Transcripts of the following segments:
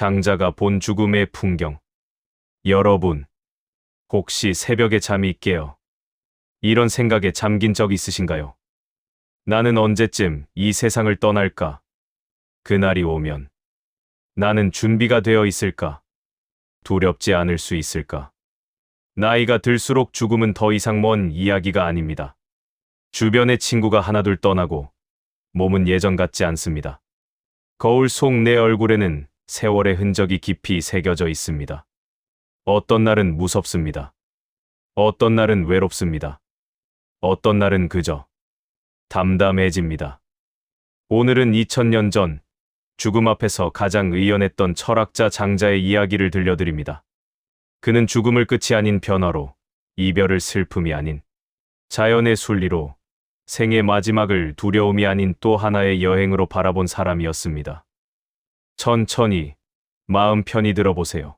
장자가 본 죽음의 풍경. 여러분, 혹시 새벽에 잠이 깨어 이런 생각에 잠긴 적 있으신가요? 나는 언제쯤 이 세상을 떠날까? 그날이 오면 나는 준비가 되어 있을까? 두렵지 않을 수 있을까? 나이가 들수록 죽음은 더 이상 먼 이야기가 아닙니다. 주변의 친구가 하나둘 떠나고 몸은 예전 같지 않습니다. 거울 속 내 얼굴에는 세월의 흔적이 깊이 새겨져 있습니다. 어떤 날은 무섭습니다. 어떤 날은 외롭습니다. 어떤 날은 그저 담담해집니다. 오늘은 2000년 전 죽음 앞에서 가장 의연했던 철학자 장자의 이야기를 들려드립니다. 그는 죽음을 끝이 아닌 변화로, 이별을 슬픔이 아닌 자연의 순리로, 생의 마지막을 두려움이 아닌 또 하나의 여행으로 바라본 사람이었습니다. 천천히, 마음 편히 들어보세요.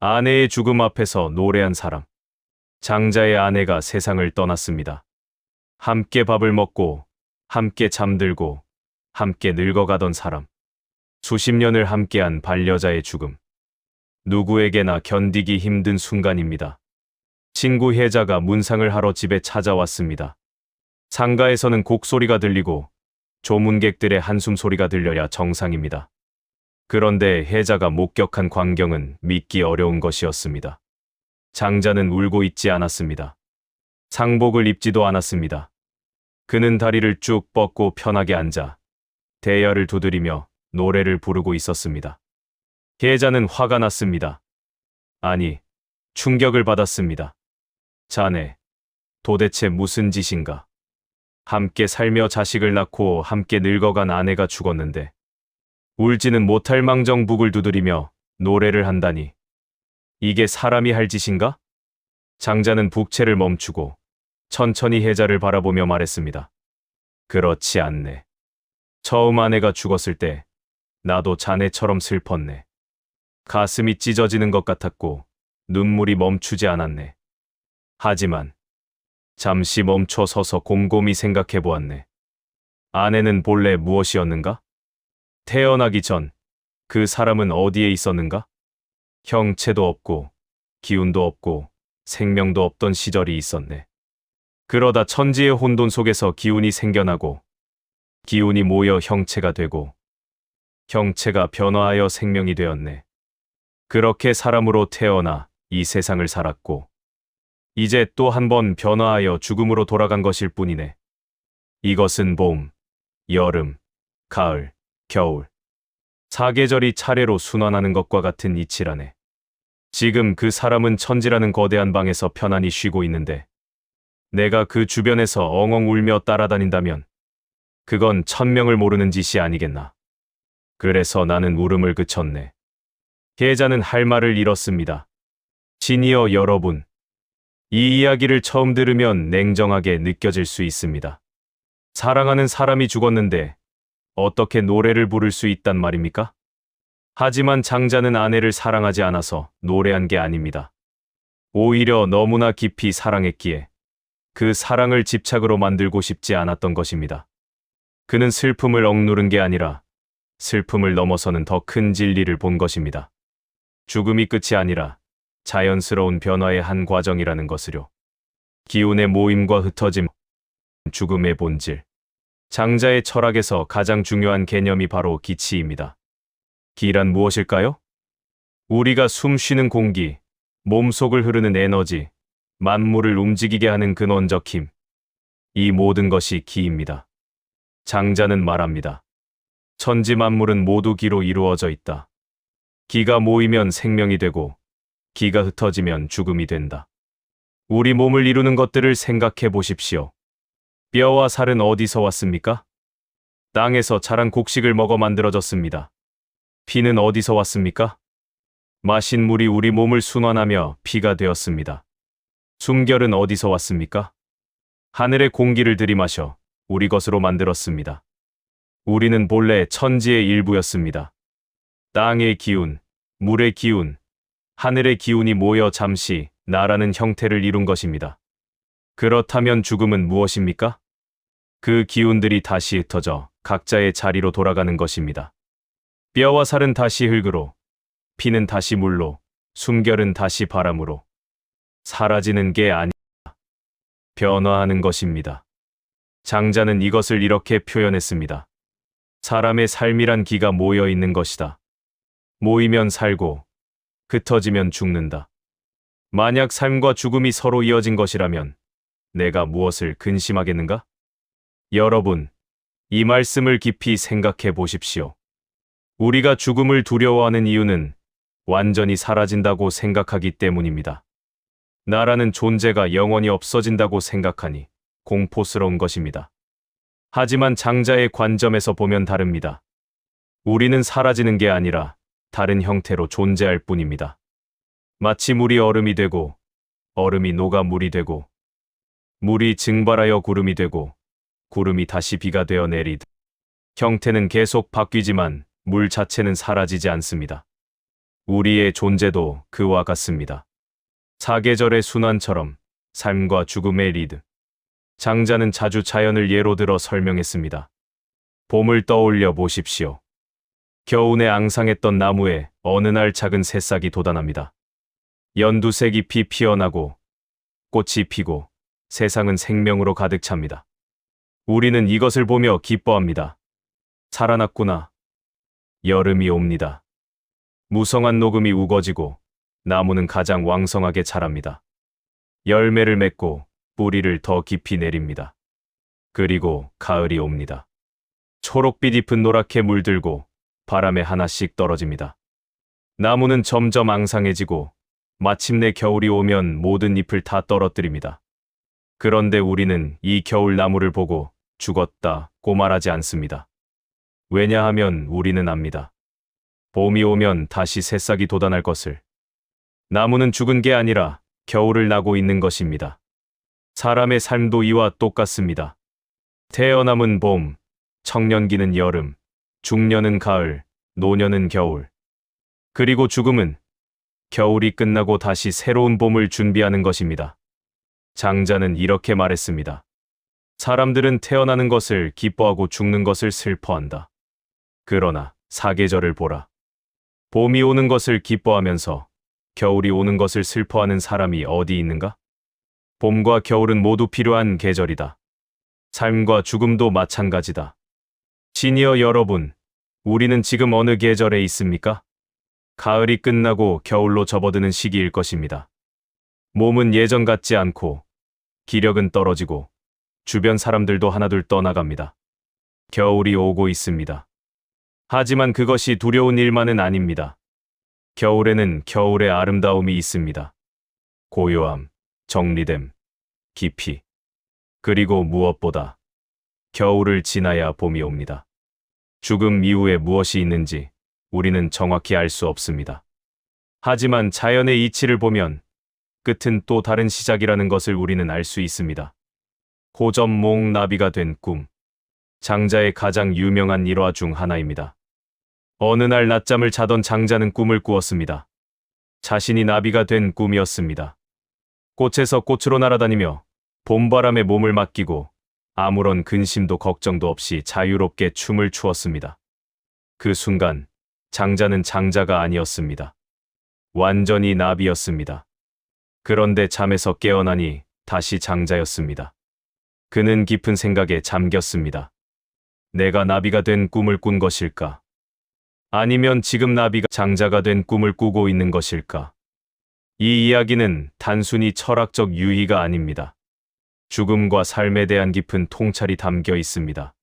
아내의 죽음 앞에서 노래한 사람. 장자의 아내가 세상을 떠났습니다. 함께 밥을 먹고, 함께 잠들고, 함께 늙어가던 사람. 수십 년을 함께한 반려자의 죽음. 누구에게나 견디기 힘든 순간입니다. 친구 혜자가 문상을 하러 집에 찾아왔습니다. 상가에서는 곡소리가 들리고 조문객들의 한숨 소리가 들려야 정상입니다. 그런데 혜자가 목격한 광경은 믿기 어려운 것이었습니다. 장자는 울고 있지 않았습니다. 상복을 입지도 않았습니다. 그는 다리를 쭉 뻗고 편하게 앉아 대야를 두드리며 노래를 부르고 있었습니다. 혜자는 화가 났습니다. 아니, 충격을 받았습니다. 자네, 도대체 무슨 짓인가? 함께 살며 자식을 낳고 함께 늙어간 아내가 죽었는데 울지는 못할 망정 북을 두드리며 노래를 한다니 이게 사람이 할 짓인가? 장자는 북채를 멈추고 천천히 혜자를 바라보며 말했습니다. 그렇지 않네. 처음 아내가 죽었을 때 나도 자네처럼 슬펐네. 가슴이 찢어지는 것 같았고 눈물이 멈추지 않았네. 하지만 잠시 멈춰 서서 곰곰이 생각해 보았네. 아내는 본래 무엇이었는가? 태어나기 전 그 사람은 어디에 있었는가? 형체도 없고 기운도 없고 생명도 없던 시절이 있었네. 그러다 천지의 혼돈 속에서 기운이 생겨나고 기운이 모여 형체가 되고 형체가 변화하여 생명이 되었네. 그렇게 사람으로 태어나 이 세상을 살았고 이제 또 한 번 변화하여 죽음으로 돌아간 것일 뿐이네. 이것은 봄, 여름, 가을, 겨울. 사계절이 차례로 순환하는 것과 같은 이치라네. 지금 그 사람은 천지라는 거대한 방에서 편안히 쉬고 있는데 내가 그 주변에서 엉엉 울며 따라다닌다면 그건 천명을 모르는 짓이 아니겠나. 그래서 나는 울음을 그쳤네. 계자는 할 말을 잃었습니다. 지니어 여러분, 이 이야기를 처음 들으면 냉정하게 느껴질 수 있습니다. 사랑하는 사람이 죽었는데 어떻게 노래를 부를 수 있단 말입니까? 하지만 장자는 아내를 사랑하지 않아서 노래한 게 아닙니다. 오히려 너무나 깊이 사랑했기에 그 사랑을 집착으로 만들고 싶지 않았던 것입니다. 그는 슬픔을 억누른 게 아니라 슬픔을 넘어서는 더 큰 진리를 본 것입니다. 죽음이 끝이 아니라 자연스러운 변화의 한 과정이라는 것을요. 기운의 모임과 흩어짐, 죽음의 본질. 장자의 철학에서 가장 중요한 개념이 바로 기치입니다. 기란 무엇일까요? 우리가 숨 쉬는 공기, 몸속을 흐르는 에너지, 만물을 움직이게 하는 근원적 힘. 이 모든 것이 기입니다. 장자는 말합니다. 천지 만물은 모두 기로 이루어져 있다. 기가 모이면 생명이 되고, 기가 흩어지면 죽음이 된다. 우리 몸을 이루는 것들을 생각해 보십시오. 뼈와 살은 어디서 왔습니까? 땅에서 자란 곡식을 먹어 만들어졌습니다. 피는 어디서 왔습니까? 마신 물이 우리 몸을 순환하며 피가 되었습니다. 숨결은 어디서 왔습니까? 하늘의 공기를 들이마셔 우리 것으로 만들었습니다. 우리는 본래 천지의 일부였습니다. 땅의 기운, 물의 기운, 하늘의 기운이 모여 잠시 나라는 형태를 이룬 것입니다. 그렇다면 죽음은 무엇입니까? 그 기운들이 다시 흩어져 각자의 자리로 돌아가는 것입니다. 뼈와 살은 다시 흙으로, 피는 다시 물로, 숨결은 다시 바람으로. 사라지는 게 아니, 변화하는 것입니다. 장자는 이것을 이렇게 표현했습니다. 사람의 삶이란 기가 모여 있는 것이다. 모이면 살고, 흩어지면 죽는다. 만약 삶과 죽음이 서로 이어진 것이라면 내가 무엇을 근심하겠는가? 여러분, 이 말씀을 깊이 생각해 보십시오. 우리가 죽음을 두려워하는 이유는 완전히 사라진다고 생각하기 때문입니다. 나라는 존재가 영원히 없어진다고 생각하니 공포스러운 것입니다. 하지만 장자의 관점에서 보면 다릅니다. 우리는 사라지는 게 아니라 다른 형태로 존재할 뿐입니다. 마치 물이 얼음이 되고 얼음이 녹아 물이 되고 물이 증발하여 구름이 되고 구름이 다시 비가 되어 내리듯 형태는 계속 바뀌지만 물 자체는 사라지지 않습니다. 우리의 존재도 그와 같습니다. 사계절의 순환처럼 삶과 죽음의 리드. 장자는 자주 자연을 예로 들어 설명했습니다. 봄을 떠올려 보십시오. 겨우내 앙상했던 나무에 어느 날 작은 새싹이 돋아납니다. 연두색 잎이 피어나고 꽃이 피고 세상은 생명으로 가득 찹니다. 우리는 이것을 보며 기뻐합니다. 살아났구나. 여름이 옵니다. 무성한 녹음이 우거지고 나무는 가장 왕성하게 자랍니다. 열매를 맺고 뿌리를 더 깊이 내립니다. 그리고 가을이 옵니다. 초록빛 잎은 노랗게 물들고 바람에 하나씩 떨어집니다. 나무는 점점 앙상해지고 마침내 겨울이 오면 모든 잎을 다 떨어뜨립니다. 그런데 우리는 이 겨울 나무를 보고 죽었다고 말하지 않습니다. 왜냐하면 우리는 압니다. 봄이 오면 다시 새싹이 돋아날 것을. 나무는 죽은 게 아니라 겨울을 나고 있는 것입니다. 사람의 삶도 이와 똑같습니다. 태어남은 봄, 청년기는 여름, 중년은 가을, 노년은 겨울. 그리고 죽음은 겨울이 끝나고 다시 새로운 봄을 준비하는 것입니다. 장자는 이렇게 말했습니다. 사람들은 태어나는 것을 기뻐하고 죽는 것을 슬퍼한다. 그러나 사계절을 보라. 봄이 오는 것을 기뻐하면서 겨울이 오는 것을 슬퍼하는 사람이 어디 있는가? 봄과 겨울은 모두 필요한 계절이다. 삶과 죽음도 마찬가지다. 시니어 여러분, 우리는 지금 어느 계절에 있습니까? 가을이 끝나고 겨울로 접어드는 시기일 것입니다. 몸은 예전 같지 않고 기력은 떨어지고 주변 사람들도 하나둘 떠나갑니다. 겨울이 오고 있습니다. 하지만 그것이 두려운 일만은 아닙니다. 겨울에는 겨울의 아름다움이 있습니다. 고요함, 정리됨, 깊이. 그리고 무엇보다 겨울을 지나야 봄이 옵니다. 죽음 이후에 무엇이 있는지 우리는 정확히 알 수 없습니다. 하지만 자연의 이치를 보면 끝은 또 다른 시작이라는 것을 우리는 알 수 있습니다. 고점몽 나비가 된 꿈. 장자의 가장 유명한 일화 중 하나입니다. 어느 날 낮잠을 자던 장자는 꿈을 꾸었습니다. 자신이 나비가 된 꿈이었습니다. 꽃에서 꽃으로 날아다니며 봄바람에 몸을 맡기고 아무런 근심도 걱정도 없이 자유롭게 춤을 추었습니다. 그 순간 장자는 장자가 아니었습니다. 완전히 나비였습니다. 그런데 잠에서 깨어나니 다시 장자였습니다. 그는 깊은 생각에 잠겼습니다. 내가 나비가 된 꿈을 꾼 것일까? 아니면 지금 나비가 장자가 된 꿈을 꾸고 있는 것일까? 이 이야기는 단순히 철학적 유희가 아닙니다. 죽음과 삶에 대한 깊은 통찰이 담겨 있습니다.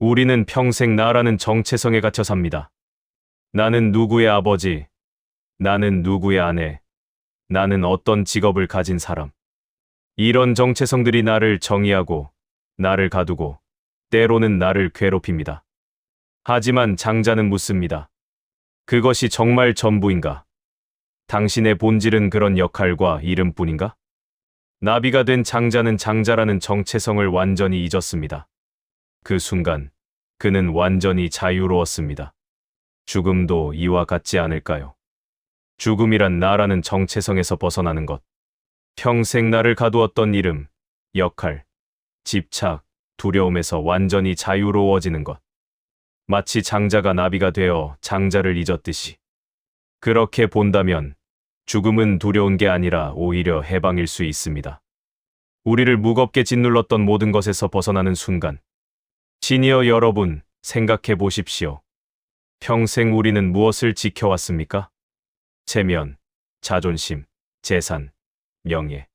우리는 평생 나라는 정체성에 갇혀 삽니다. 나는 누구의 아버지, 나는 누구의 아내, 나는 어떤 직업을 가진 사람. 이런 정체성들이 나를 정의하고 나를 가두고 때로는 나를 괴롭힙니다. 하지만 장자는 묻습니다. 그것이 정말 전부인가? 당신의 본질은 그런 역할과 이름뿐인가? 나비가 된 장자는 장자라는 정체성을 완전히 잊었습니다. 그 순간 그는 완전히 자유로웠습니다. 죽음도 이와 같지 않을까요? 죽음이란 나라는 정체성에서 벗어나는 것. 평생 나를 가두었던 이름, 역할, 집착, 두려움에서 완전히 자유로워지는 것. 마치 장자가 나비가 되어 장자를 잊었듯이. 그렇게 본다면 죽음은 두려운 게 아니라 오히려 해방일 수 있습니다. 우리를 무겁게 짓눌렀던 모든 것에서 벗어나는 순간. 시니어 여러분, 생각해 보십시오. 평생 우리는 무엇을 지켜왔습니까? 체면, 자존심, 재산, 명예.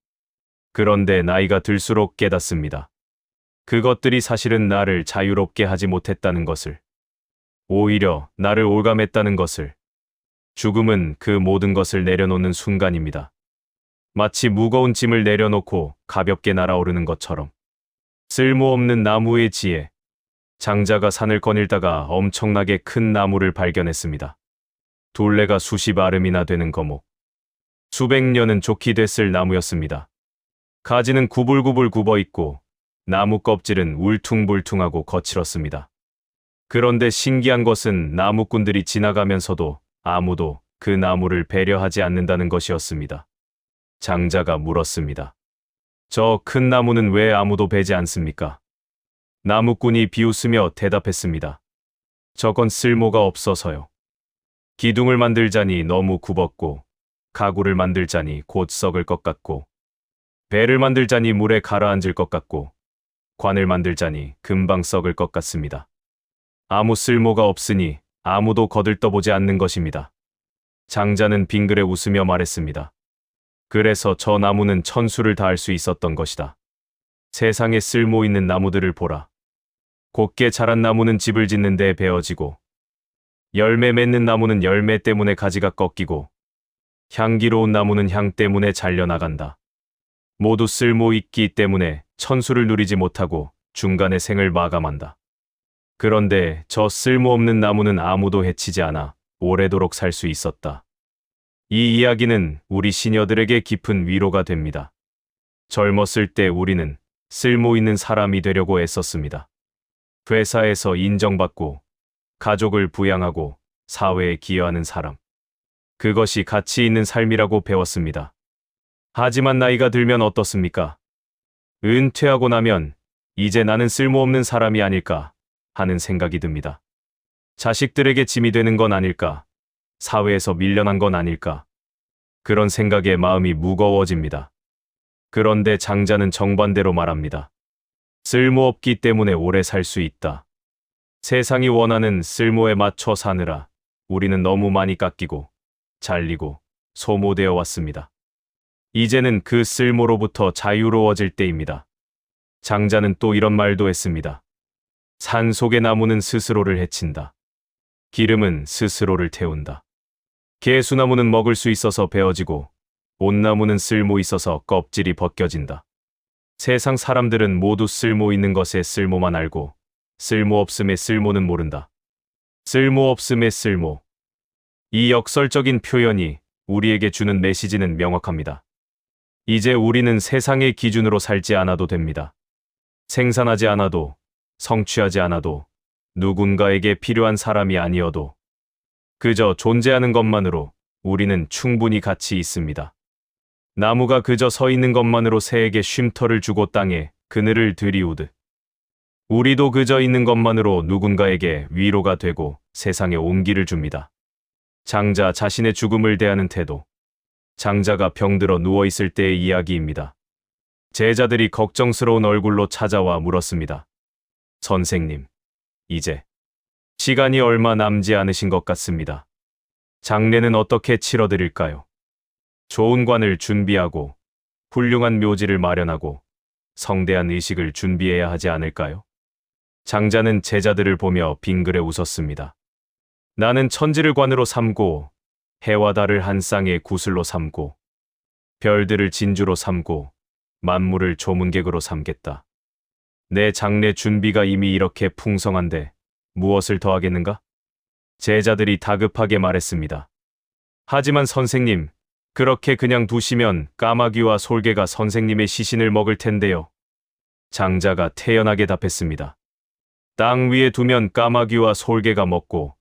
그런데 나이가 들수록 깨닫습니다. 그것들이 사실은 나를 자유롭게 하지 못했다는 것을. 오히려 나를 올감했다는 것을. 죽음은 그 모든 것을 내려놓는 순간입니다. 마치 무거운 짐을 내려놓고 가볍게 날아오르는 것처럼. 쓸모없는 나무의 지혜. 장자가 산을 거닐다가 엄청나게 큰 나무를 발견했습니다. 둘레가 수십 아름이나 되는 거목. 수백 년은 좋게 됐을 나무였습니다. 가지는 구불구불 굽어 있고 나무 껍질은 울퉁불퉁하고 거칠었습니다. 그런데 신기한 것은 나무꾼들이 지나가면서도 아무도 그 나무를 배려하지 않는다는 것이었습니다. 장자가 물었습니다. 저 큰 나무는 왜 아무도 베지 않습니까? 나무꾼이 비웃으며 대답했습니다. 저건 쓸모가 없어서요. 기둥을 만들자니 너무 굽었고, 가구를 만들 자니 곧 썩을 것 같고, 배를 만들 자니 물에 가라앉을 것 같고, 관을 만들 자니 금방 썩을 것 같습니다. 아무 쓸모가 없으니 아무도 거들떠보지 않는 것입니다. 장자는 빙그레 웃으며 말했습니다. 그래서 저 나무는 천수를 다할 수 있었던 것이다. 세상에 쓸모 있는 나무들을 보라. 곱게 자란 나무는 집을 짓는 데 베어지고, 열매 맺는 나무는 열매 때문에 가지가 꺾이고, 향기로운 나무는 향 때문에 잘려나간다. 모두 쓸모 있기 때문에 천수를 누리지 못하고 중간에 생을 마감한다. 그런데 저 쓸모없는 나무는 아무도 해치지 않아 오래도록 살 수 있었다. 이 이야기는 우리 시녀들에게 깊은 위로가 됩니다. 젊었을 때 우리는 쓸모 있는 사람이 되려고 애썼습니다. 회사에서 인정받고 가족을 부양하고 사회에 기여하는 사람. 그것이 가치 있는 삶이라고 배웠습니다. 하지만 나이가 들면 어떻습니까? 은퇴하고 나면 이제 나는 쓸모없는 사람이 아닐까 하는 생각이 듭니다. 자식들에게 짐이 되는 건 아닐까? 사회에서 밀려난 건 아닐까? 그런 생각에 마음이 무거워집니다. 그런데 장자는 정반대로 말합니다. 쓸모없기 때문에 오래 살 수 있다. 세상이 원하는 쓸모에 맞춰 사느라 우리는 너무 많이 깎이고 잘리고 소모되어 왔습니다. 이제는 그 쓸모로부터 자유로워질 때입니다. 장자는 또 이런 말도 했습니다. 산 속의 나무는 스스로를 해친다. 기름은 스스로를 태운다. 개수나무는 먹을 수 있어서 베어지고 온나무는 쓸모 있어서 껍질이 벗겨진다. 세상 사람들은 모두 쓸모 있는 것에 쓸모만 알고 쓸모 없음의 쓸모는 모른다. 쓸모 없음의 쓸모. 이 역설적인 표현이 우리에게 주는 메시지는 명확합니다. 이제 우리는 세상의 기준으로 살지 않아도 됩니다. 생산하지 않아도, 성취하지 않아도, 누군가에게 필요한 사람이 아니어도, 그저 존재하는 것만으로 우리는 충분히 가치 있습니다. 나무가 그저 서 있는 것만으로 새에게 쉼터를 주고 땅에 그늘을 들이우듯, 우리도 그저 있는 것만으로 누군가에게 위로가 되고 세상에 온기를 줍니다. 장자 자신의 죽음을 대하는 태도. 장자가 병들어 누워있을 때의 이야기입니다. 제자들이 걱정스러운 얼굴로 찾아와 물었습니다. 선생님, 이제 시간이 얼마 남지 않으신 것 같습니다. 장례는 어떻게 치러드릴까요? 좋은 관을 준비하고 훌륭한 묘지를 마련하고 성대한 의식을 준비해야 하지 않을까요? 장자는 제자들을 보며 빙그레 웃었습니다. 나는 천지를 관으로 삼고 해와 달을 한 쌍의 구슬로 삼고 별들을 진주로 삼고 만물을 조문객으로 삼겠다. 내 장례 준비가 이미 이렇게 풍성한데 무엇을 더하겠는가? 제자들이 다급하게 말했습니다. 하지만 선생님, 그렇게 그냥 두시면 까마귀와 솔개가 선생님의 시신을 먹을 텐데요. 장자가 태연하게 답했습니다. 땅 위에 두면 까마귀와 솔개가 먹고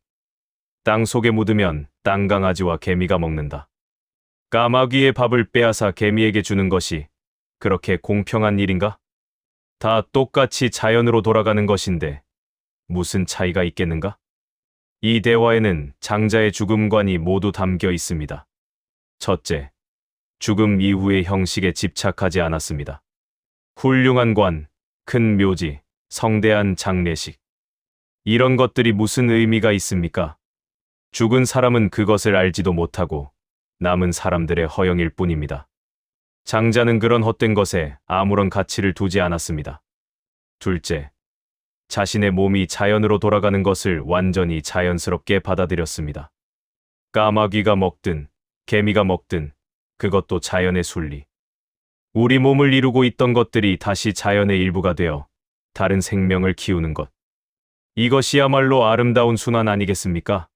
땅 속에 묻으면 땅강아지와 개미가 먹는다. 까마귀의 밥을 빼앗아 개미에게 주는 것이 그렇게 공평한 일인가? 다 똑같이 자연으로 돌아가는 것인데 무슨 차이가 있겠는가? 이 대화에는 장자의 죽음관이 모두 담겨 있습니다. 첫째, 죽음 이후의 형식에 집착하지 않았습니다. 훌륭한 관, 큰 묘지, 성대한 장례식. 이런 것들이 무슨 의미가 있습니까? 죽은 사람은 그것을 알지도 못하고 남은 사람들의 허영일 뿐입니다. 장자는 그런 헛된 것에 아무런 가치를 두지 않았습니다. 둘째, 자신의 몸이 자연으로 돌아가는 것을 완전히 자연스럽게 받아들였습니다. 까마귀가 먹든 개미가 먹든 그것도 자연의 순리. 우리 몸을 이루고 있던 것들이 다시 자연의 일부가 되어 다른 생명을 키우는 것. 이것이야말로 아름다운 순환 아니겠습니까?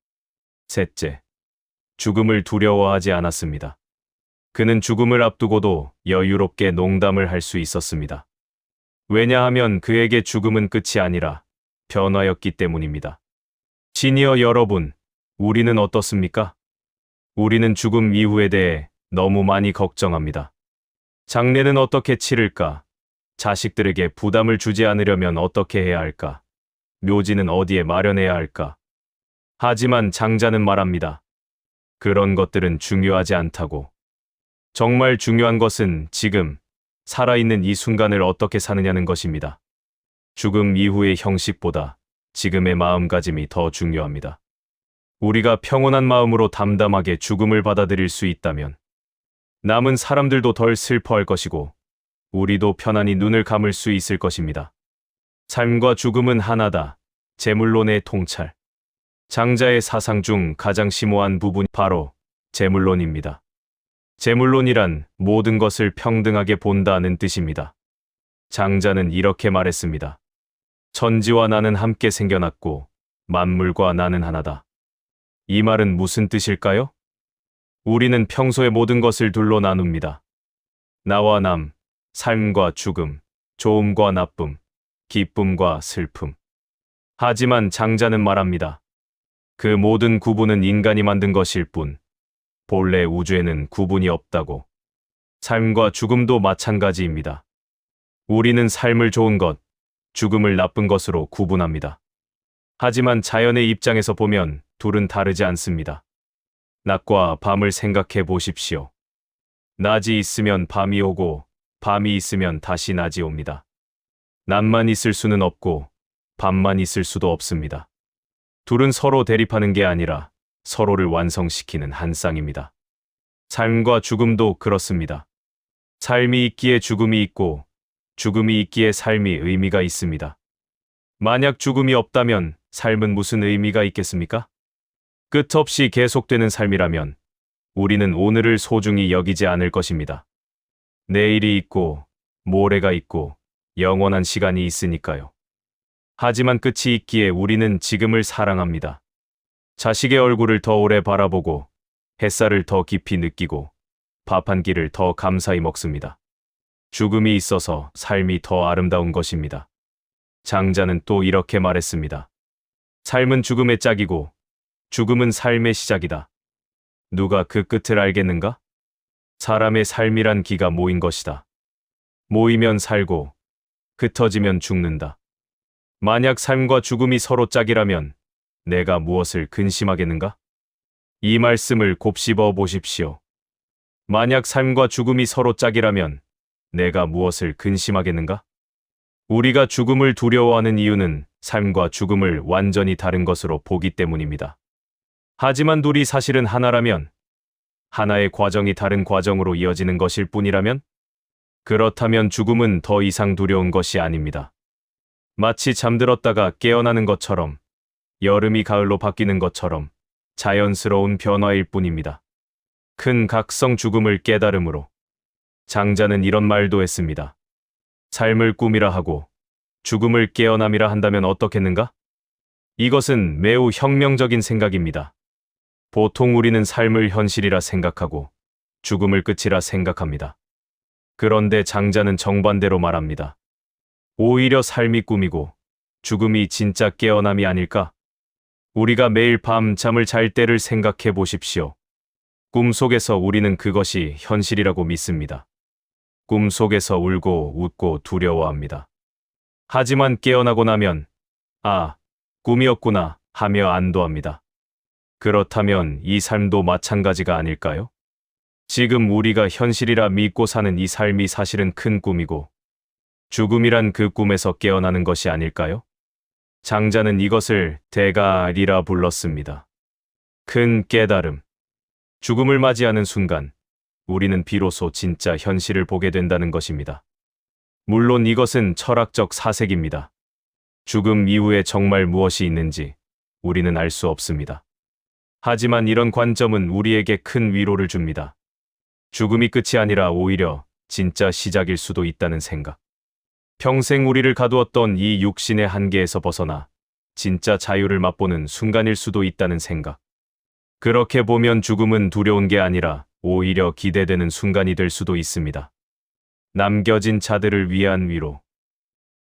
셋째, 죽음을 두려워하지 않았습니다. 그는 죽음을 앞두고도 여유롭게 농담을 할 수 있었습니다. 왜냐하면 그에게 죽음은 끝이 아니라 변화였기 때문입니다. 시니어 여러분, 우리는 어떻습니까? 우리는 죽음 이후에 대해 너무 많이 걱정합니다. 장례는 어떻게 치를까? 자식들에게 부담을 주지 않으려면 어떻게 해야 할까? 묘지는 어디에 마련해야 할까? 하지만 장자는 말합니다. 그런 것들은 중요하지 않다고. 정말 중요한 것은 지금 살아있는 이 순간을 어떻게 사느냐는 것입니다. 죽음 이후의 형식보다 지금의 마음가짐이 더 중요합니다. 우리가 평온한 마음으로 담담하게 죽음을 받아들일 수 있다면 남은 사람들도 덜 슬퍼할 것이고 우리도 편안히 눈을 감을 수 있을 것입니다. 삶과 죽음은 하나다. 제물론의 통찰. 장자의 사상 중 가장 심오한 부분이 바로 제물론입니다. 제물론이란 모든 것을 평등하게 본다는 뜻입니다. 장자는 이렇게 말했습니다. 천지와 나는 함께 생겨났고 만물과 나는 하나다. 이 말은 무슨 뜻일까요? 우리는 평소의 모든 것을 둘로 나눕니다. 나와 남, 삶과 죽음, 좋음과 나쁨, 기쁨과 슬픔. 하지만 장자는 말합니다. 그 모든 구분은 인간이 만든 것일 뿐, 본래 우주에는 구분이 없다고. 삶과 죽음도 마찬가지입니다. 우리는 삶을 좋은 것, 죽음을 나쁜 것으로 구분합니다. 하지만 자연의 입장에서 보면 둘은 다르지 않습니다. 낮과 밤을 생각해 보십시오. 낮이 있으면 밤이 오고, 밤이 있으면 다시 낮이 옵니다. 낮만 있을 수는 없고, 밤만 있을 수도 없습니다. 둘은 서로 대립하는 게 아니라 서로를 완성시키는 한 쌍입니다. 삶과 죽음도 그렇습니다. 삶이 있기에 죽음이 있고 죽음이 있기에 삶이 의미가 있습니다. 만약 죽음이 없다면 삶은 무슨 의미가 있겠습니까? 끝없이 계속되는 삶이라면 우리는 오늘을 소중히 여기지 않을 것입니다. 내일이 있고 모레가 있고 영원한 시간이 있으니까요. 하지만 끝이 있기에 우리는 지금을 사랑합니다. 자식의 얼굴을 더 오래 바라보고 햇살을 더 깊이 느끼고 밥 한 끼를 더 감사히 먹습니다. 죽음이 있어서 삶이 더 아름다운 것입니다. 장자는 또 이렇게 말했습니다. 삶은 죽음의 짝이고 죽음은 삶의 시작이다. 누가 그 끝을 알겠는가? 사람의 삶이란 기가 모인 것이다. 모이면 살고 흩어지면 죽는다. 만약 삶과 죽음이 서로 짝이라면 내가 무엇을 근심하겠는가? 이 말씀을 곱씹어 보십시오. 만약 삶과 죽음이 서로 짝이라면 내가 무엇을 근심하겠는가? 우리가 죽음을 두려워하는 이유는 삶과 죽음을 완전히 다른 것으로 보기 때문입니다. 하지만 둘이 사실은 하나라면, 하나의 과정이 다른 과정으로 이어지는 것일 뿐이라면, 그렇다면 죽음은 더 이상 두려운 것이 아닙니다. 마치 잠들었다가 깨어나는 것처럼 여름이 가을로 바뀌는 것처럼 자연스러운 변화일 뿐입니다. 큰 각성 죽음을 깨달음으로 장자는 이런 말도 했습니다. 삶을 꿈이라 하고 죽음을 깨어남이라 한다면 어떻겠는가? 이것은 매우 혁명적인 생각입니다. 보통 우리는 삶을 현실이라 생각하고 죽음을 끝이라 생각합니다. 그런데 장자는 정반대로 말합니다. 오히려 삶이 꿈이고 죽음이 진짜 깨어남이 아닐까? 우리가 매일 밤 잠을 잘 때를 생각해 보십시오. 꿈 속에서 우리는 그것이 현실이라고 믿습니다. 꿈 속에서 울고 웃고 두려워합니다. 하지만 깨어나고 나면, 아, 꿈이었구나 하며 안도합니다. 그렇다면 이 삶도 마찬가지가 아닐까요? 지금 우리가 현실이라 믿고 사는 이 삶이 사실은 큰 꿈이고 죽음이란 그 꿈에서 깨어나는 것이 아닐까요? 장자는 이것을 대가리라 불렀습니다. 큰 깨달음. 죽음을 맞이하는 순간 우리는 비로소 진짜 현실을 보게 된다는 것입니다. 물론 이것은 철학적 사색입니다. 죽음 이후에 정말 무엇이 있는지 우리는 알 수 없습니다. 하지만 이런 관점은 우리에게 큰 위로를 줍니다. 죽음이 끝이 아니라 오히려 진짜 시작일 수도 있다는 생각. 평생 우리를 가두었던 이 육신의 한계에서 벗어나 진짜 자유를 맛보는 순간일 수도 있다는 생각. 그렇게 보면 죽음은 두려운 게 아니라 오히려 기대되는 순간이 될 수도 있습니다. 남겨진 자들을 위한 위로.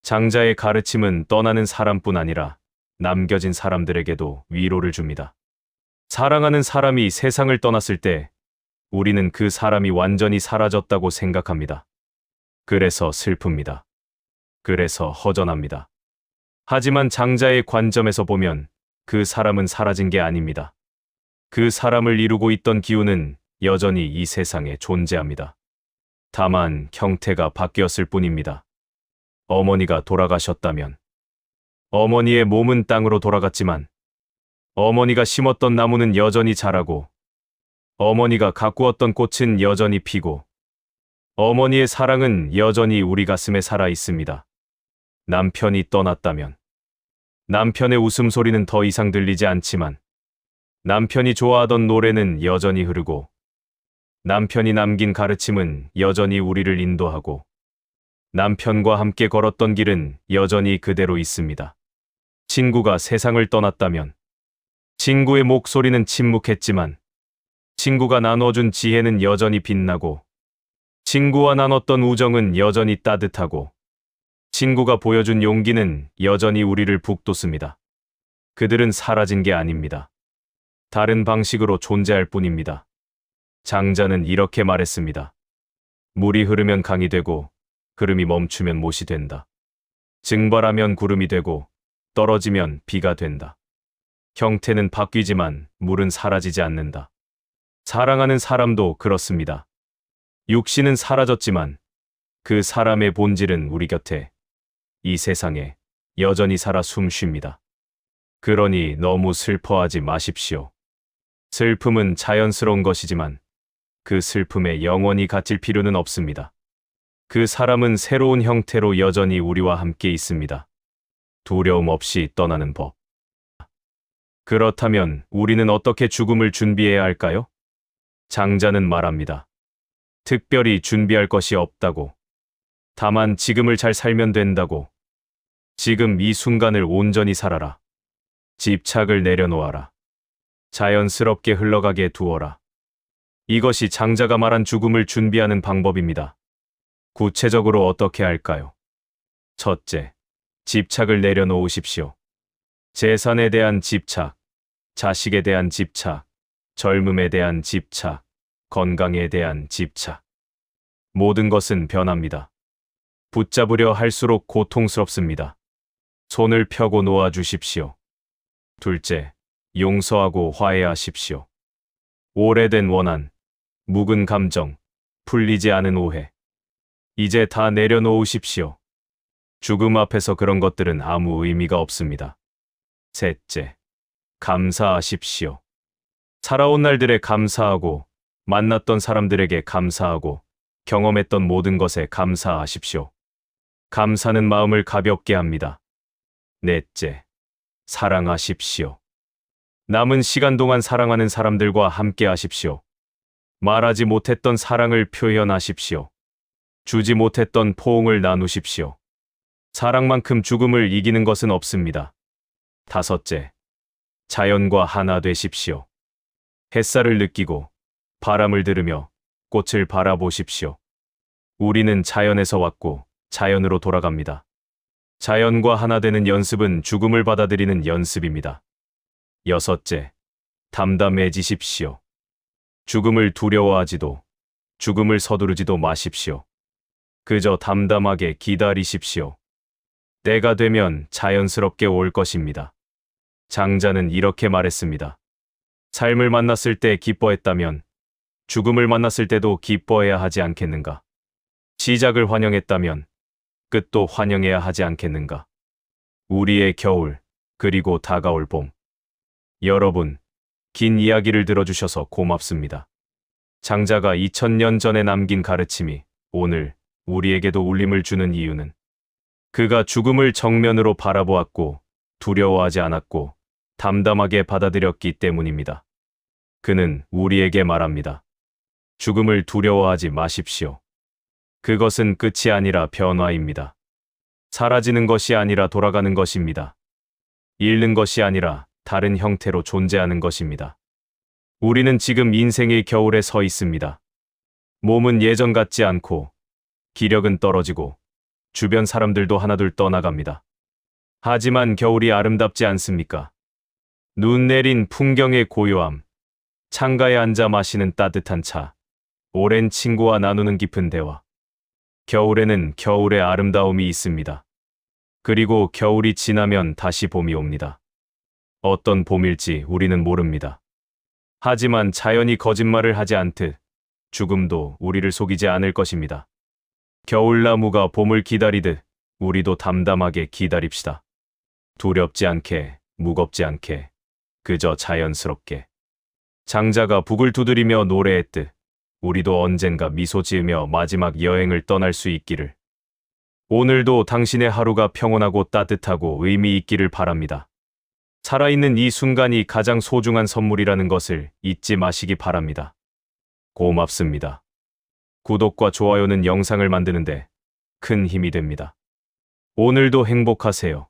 장자의 가르침은 떠나는 사람뿐 아니라 남겨진 사람들에게도 위로를 줍니다. 사랑하는 사람이 세상을 떠났을 때 우리는 그 사람이 완전히 사라졌다고 생각합니다. 그래서 슬픕니다. 그래서 허전합니다. 하지만 장자의 관점에서 보면 그 사람은 사라진 게 아닙니다. 그 사람을 이루고 있던 기운은 여전히 이 세상에 존재합니다. 다만 형태가 바뀌었을 뿐입니다. 어머니가 돌아가셨다면 어머니의 몸은 땅으로 돌아갔지만 어머니가 심었던 나무는 여전히 자라고 어머니가 가꾸었던 꽃은 여전히 피고 어머니의 사랑은 여전히 우리 가슴에 살아 있습니다. 남편이 떠났다면 남편의 웃음소리는 더 이상 들리지 않지만 남편이 좋아하던 노래는 여전히 흐르고 남편이 남긴 가르침은 여전히 우리를 인도하고 남편과 함께 걸었던 길은 여전히 그대로 있습니다. 친구가 세상을 떠났다면 친구의 목소리는 침묵했지만 친구가 나눠준 지혜는 여전히 빛나고 친구와 나눴던 우정은 여전히 따뜻하고 친구가 보여준 용기는 여전히 우리를 북돋습니다. 그들은 사라진 게 아닙니다. 다른 방식으로 존재할 뿐입니다. 장자는 이렇게 말했습니다. 물이 흐르면 강이 되고 흐름이 멈추면 못이 된다. 증발하면 구름이 되고 떨어지면 비가 된다. 형태는 바뀌지만 물은 사라지지 않는다. 사랑하는 사람도 그렇습니다. 육신은 사라졌지만 그 사람의 본질은 우리 곁에 이 세상에 여전히 살아 숨 쉽니다. 그러니 너무 슬퍼하지 마십시오. 슬픔은 자연스러운 것이지만 그 슬픔에 영원히 갇힐 필요는 없습니다. 그 사람은 새로운 형태로 여전히 우리와 함께 있습니다. 두려움 없이 떠나는 법. 그렇다면 우리는 어떻게 죽음을 준비해야 할까요? 장자는 말합니다. 특별히 준비할 것이 없다고. 다만 지금을 잘 살면 된다고. 지금 이 순간을 온전히 살아라. 집착을 내려놓아라. 자연스럽게 흘러가게 두어라. 이것이 장자가 말한 죽음을 준비하는 방법입니다. 구체적으로 어떻게 할까요? 첫째, 집착을 내려놓으십시오. 재산에 대한 집착, 자식에 대한 집착, 젊음에 대한 집착, 건강에 대한 집착. 모든 것은 변합니다. 붙잡으려 할수록 고통스럽습니다. 손을 펴고 놓아 주십시오. 둘째, 용서하고 화해하십시오. 오래된 원한, 묵은 감정, 풀리지 않은 오해. 이제 다 내려놓으십시오. 죽음 앞에서 그런 것들은 아무 의미가 없습니다. 셋째, 감사하십시오. 살아온 날들에 감사하고, 만났던 사람들에게 감사하고, 경험했던 모든 것에 감사하십시오. 감사는 마음을 가볍게 합니다. 넷째, 사랑하십시오. 남은 시간 동안 사랑하는 사람들과 함께 하십시오. 말하지 못했던 사랑을 표현하십시오. 주지 못했던 포옹을 나누십시오. 사랑만큼 죽음을 이기는 것은 없습니다. 다섯째, 자연과 하나 되십시오. 햇살을 느끼고 바람을 들으며 꽃을 바라보십시오. 우리는 자연에서 왔고 자연으로 돌아갑니다. 자연과 하나 되는 연습은 죽음을 받아들이는 연습입니다. 여섯째, 담담해지십시오. 죽음을 두려워하지도, 죽음을 서두르지도 마십시오. 그저 담담하게 기다리십시오. 때가 되면 자연스럽게 올 것입니다. 장자는 이렇게 말했습니다. 삶을 만났을 때 기뻐했다면 죽음을 만났을 때도 기뻐해야 하지 않겠는가? 시작을 환영했다면 끝도 환영해야 하지 않겠는가? 우리의 겨울, 그리고 다가올 봄. 여러분, 긴 이야기를 들어주셔서 고맙습니다. 장자가 2000년 전에 남긴 가르침이 오늘 우리에게도 울림을 주는 이유는 그가 죽음을 정면으로 바라보았고 두려워하지 않았고 담담하게 받아들였기 때문입니다. 그는 우리에게 말합니다. 죽음을 두려워하지 마십시오. 그것은 끝이 아니라 변화입니다. 사라지는 것이 아니라 돌아가는 것입니다. 잃는 것이 아니라 다른 형태로 존재하는 것입니다. 우리는 지금 인생의 겨울에 서 있습니다. 몸은 예전 같지 않고 기력은 떨어지고 주변 사람들도 하나둘 떠나갑니다. 하지만 겨울이 아름답지 않습니까? 눈 내린 풍경의 고요함, 창가에 앉아 마시는 따뜻한 차, 오랜 친구와 나누는 깊은 대화. 겨울에는 겨울의 아름다움이 있습니다. 그리고 겨울이 지나면 다시 봄이 옵니다. 어떤 봄일지 우리는 모릅니다. 하지만 자연이 거짓말을 하지 않듯 죽음도 우리를 속이지 않을 것입니다. 겨울나무가 봄을 기다리듯 우리도 담담하게 기다립시다. 두렵지 않게, 무겁지 않게, 그저 자연스럽게. 장자가 북을 두드리며 노래했듯 우리도 언젠가 미소 지으며 마지막 여행을 떠날 수 있기를. 오늘도 당신의 하루가 평온하고 따뜻하고 의미 있기를 바랍니다. 살아있는 이 순간이 가장 소중한 선물이라는 것을 잊지 마시기 바랍니다. 고맙습니다. 구독과 좋아요는 영상을 만드는데 큰 힘이 됩니다. 오늘도 행복하세요.